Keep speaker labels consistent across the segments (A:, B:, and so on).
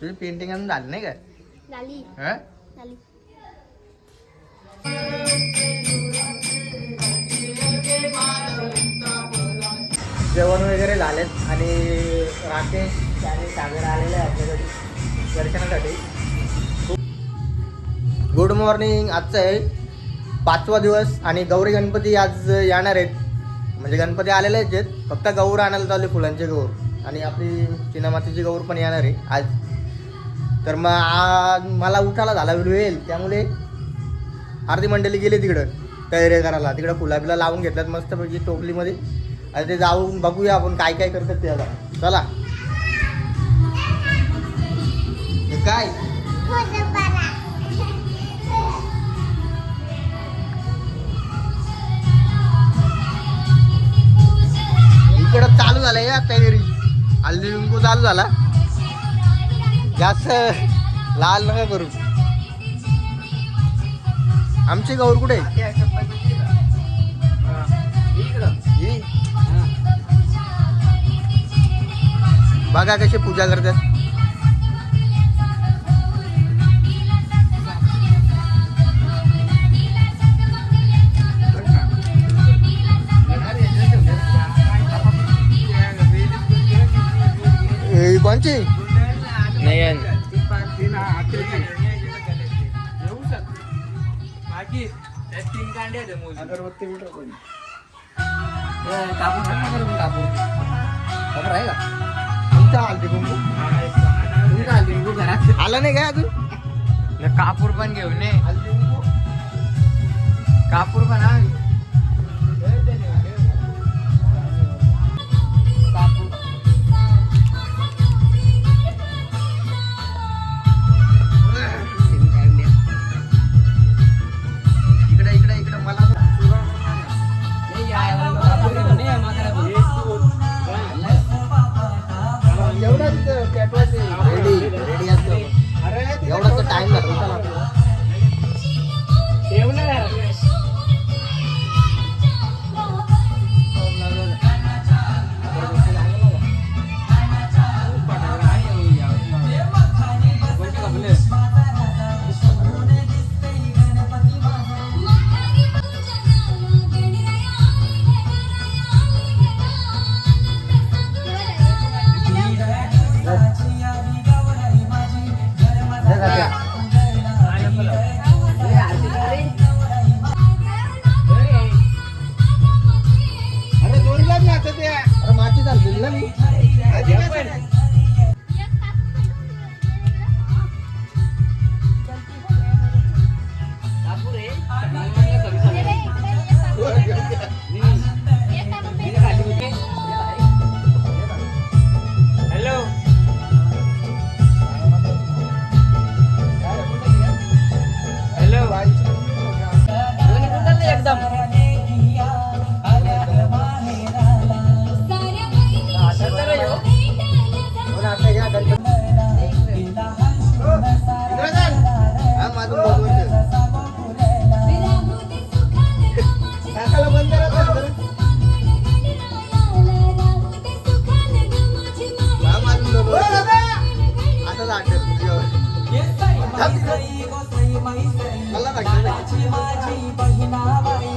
A: तुझी पेंटिंग अजून झाली नाही काय?
B: झाली.
A: हा?
B: झाली.
A: जेवण वगैरे झालेत आणि राकेश आणि सागर आलेले आहे आपल्याकडे दर्शनासाठी. गुड मॉर्निंग आजचं आहे पाचवा दिवस आणि गौरी गणपती आज येणार आहेत. म्हणजे गणपती आलेले आहेत. फक्त गौर आणायला चालू फुलांचे गौर. आणि आपली चिनामातीची गौर पण येणार आहे. आज तर मग आज मला उठायला झाला वेळ त्यामुळे आरती मंडळी गेले तिकडं तयारी करायला. तिकडं फुलाबिला लावून घेतल्यात मस्तपैकी टोपलीमध्ये. आणि ते जाऊन बघूया आपण काय काय करतात ते आता. चला. हे काय? इकडं चालू झालं या तयारी हल्ली चालू झाला. जास्त लाल नका करू. आमचे गौर कुठे? बघा कशी पूजा करतात. कोणची? अगरबत्ती कोणी? कापूर आहे का? तुमचा हल्दी कुंकू? तुमचा हल्दी कुंकू घरात? आला नाही काय अजून?
C: न कापूर पण घेऊन ये. कापूर पण आण.
A: लागतं दर्शन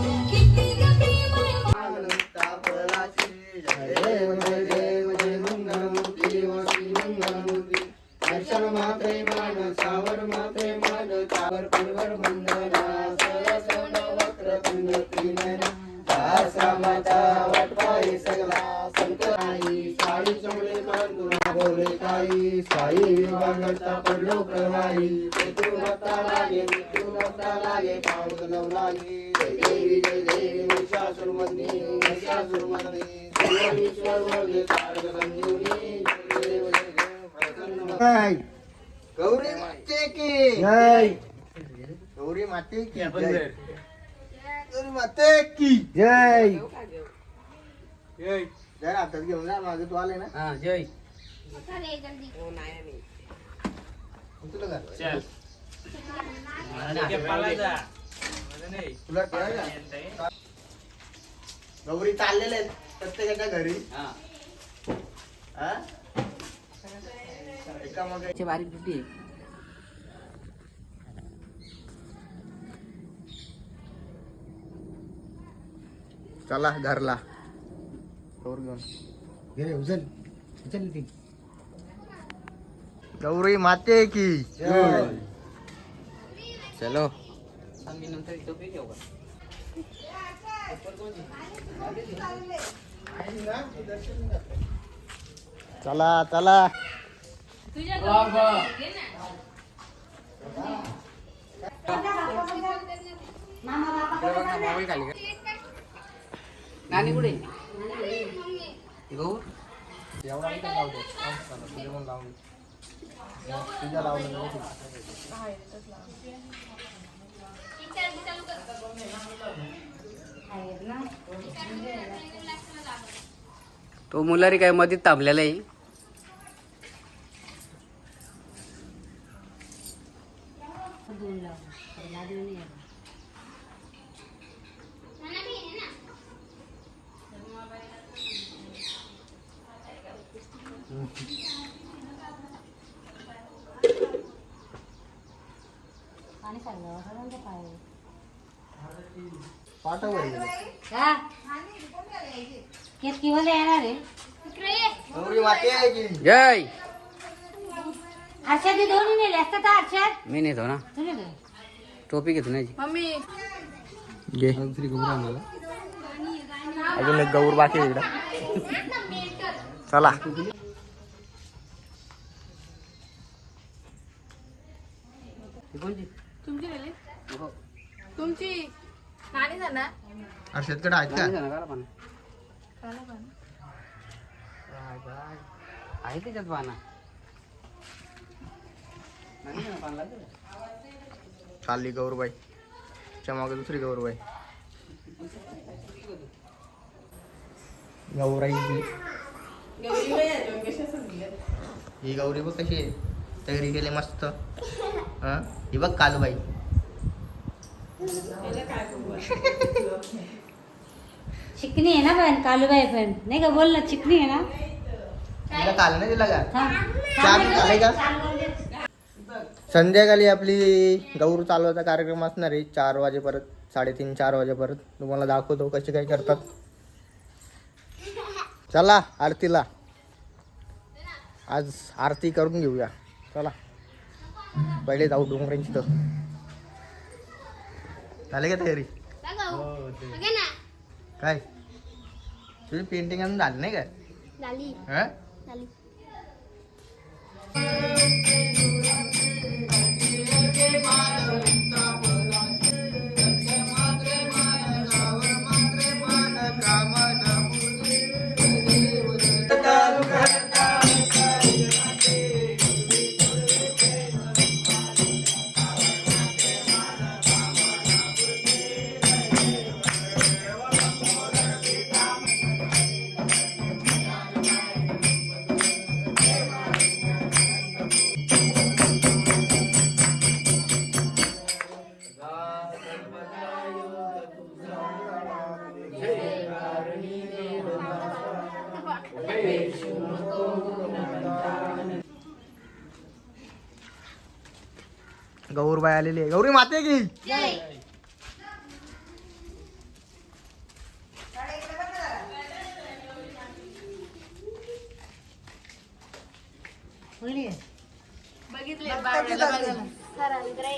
A: विभागता पडलो प्रवाही मृत्यू नता लागे मृत्यू नता लागे पाऊस नव लागे जय देवी जय देवी महिषासुर मर्दिनी महिषासुर मर्दिनी सर्वेश्वर वर्गे तारक संजीवनी जय. देव जय देव प्रसन्न जय गौरी माते की. जय. गौरी माते की जय. गौरी माते की. जय. जर हातात घेऊन जा मागे तू आले ना.
C: जय.
A: तुला का
C: चल.
A: तुला कळलं का? गौरी चाललेले आहेत प्रत्येकाच्या घरी हा? एका मग
C: बारीक ड्युटी
A: चला घरला गौर घेऊन
B: घे उचल उचल ती
A: गौरी माते की। चलो। चला चला।
C: नानी कुठे? गौर?
A: एवढा लावून. तुझ्या लावलं.
C: तो मुलारी काय मध्ये तापलेला आहे
A: पाठव.
D: हा? येणार आहे.
C: जय!
D: आरशात दोन्ही नेले असतात तर आरशात
C: मी नेतो ना? टोपी घेतो ना
A: घे. अजून एक गौर बाकी आहे इकडं. चला.
E: तुमची. नेली तुमची. नाणी जाणार
A: अरे शेतकडे आहेत का?
C: आहे त्याच्यात पाना.
A: चालली गौरबाई. च्या मागे दुसरी गौरबाई. गौराई ही गौरी बघ कशी आहे. तयारी केली मस्त. हा? ही बघ कालूबाई.
D: चिकनी आहे ना पण कालूबाई पण नाही का? बोल ना चिकनी आहे ना?
A: तिला काल नाही दिला का. चहा झाले. संध्याकाळी आपली गौर चालवायचा कार्यक्रम असणार आहे चार वाजेपर्यंत साडेतीन चार वाजेपर्यंत तुम्हाला दाखवतो कसे काय करतात. चला आरतीला. आज आरती करून घेऊया. चला. पहिले जाऊ डोंगरांची तर झाले का तयारी? काय? तुझी पेंटिंग अजून झाली नाही का
E: झाली.
A: हा?
E: झाली.
A: गौरबाई आलेली आहे. गौरी माते की.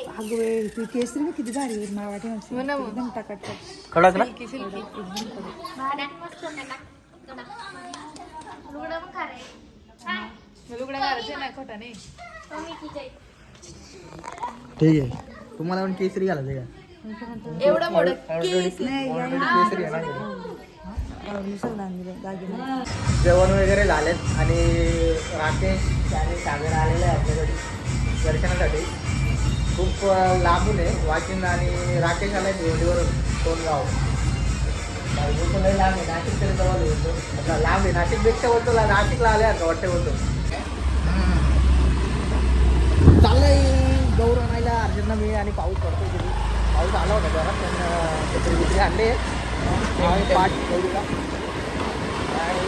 F: अगं वेळ ती केसरी बघ किती भारी आहे मावाटी माणसं.
E: हो ना लुगडं घालायचं नाही खोटा नाही.
A: ठीक आहे. तुम्हाला पण केसरी घालायचं का?
E: एवढं मोठं केस
A: केसरी. आहे ना जेवण वगैरे झालेत आणि राकेश आणि सागर आलेले आहे आपल्याकडे दर्शनासाठी. खूप लांबून आहे. वाशिंद आणि राकेश आलाय भिवंडीवरून कोणगाव बायको लय लांब आहे नाशिक तरी जवळ आता लांब आहे. नाशिकपेक्षा बोलतो ला- नाशिकला आले आता वाटते बोलतो. चाललंय. गौर आणायला अर्जंटनं मी आणि पाऊस पडतो तिथे. पाऊस आला होता जरा पण आणले आणि पाठ गौरीला. आणि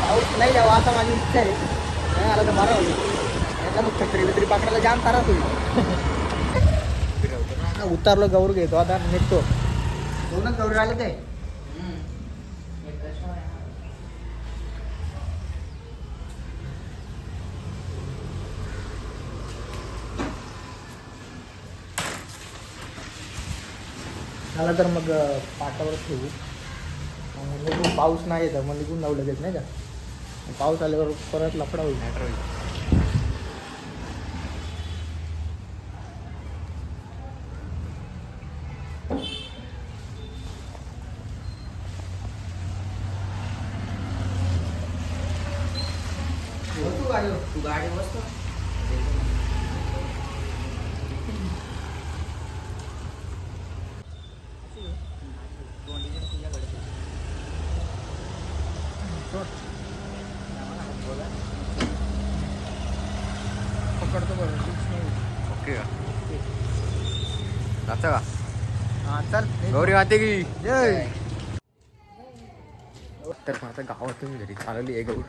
A: पाऊस नाही यावा आता माझी इच्छा आहे. नाही आला तर बरं होईल. याचा मग छत्री बित्री पकडायला जाम होईल. उतारलो गौर घेतो आता निघतो. दोनच गौरी आले ते. झाला तर मग पाटावर ठेवू. निघून पाऊस नाही येतं मग निघून जाऊ लगेच नाही का? पाऊस आल्यावर परत लफडा होईल. मॅटर होईल. तू गाडी
C: तू गाडी
A: पकडतो बरं
C: ओके. का जातं का?
A: हां चल
C: गौरी माते की
A: जय.
C: तर गावातून घरी चालवली आहे गौर.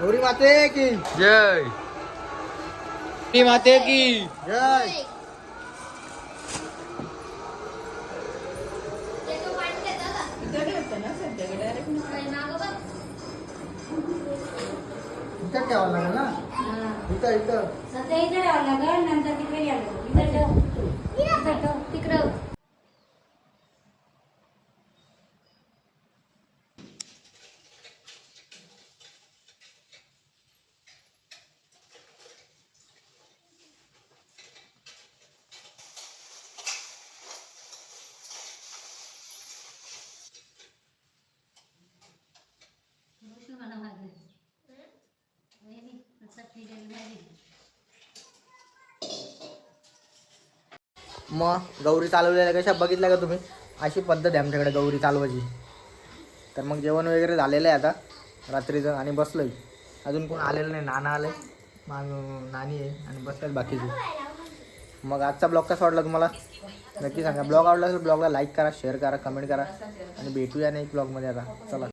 A: गौरी माते की?
C: जय। गौरी माते की।
A: जय। इथं ठेवावं लागेल ना? इथं इथं.
D: सध्या इथे ठेवावं लागेल नंतर तिकडे इथं ठेव. इथं ठेव
E: तिकडं
A: मग गौरी चालवलेल्या कशा बघितल्या का तुम्ही? अशी पद्धत आहे आमच्याकडे गौरी चालवायची. तर मग जेवण वगैरे झालेलं आहे आता रात्रीचं आणि बसलोय. अजून कोण आलेलं नाही नाना आलंय मग नानी आहे आणि बसतात बाकीचे. मग आजचा ब्लॉग कसा वाटला तुम्हाला? नक्की सांगा. ब्लॉग आवडला असेल ब्लॉगला लाईक करा शेअर करा कमेंट करा. आणि भेटूया नाही ब्लॉगमध्ये आता. चला.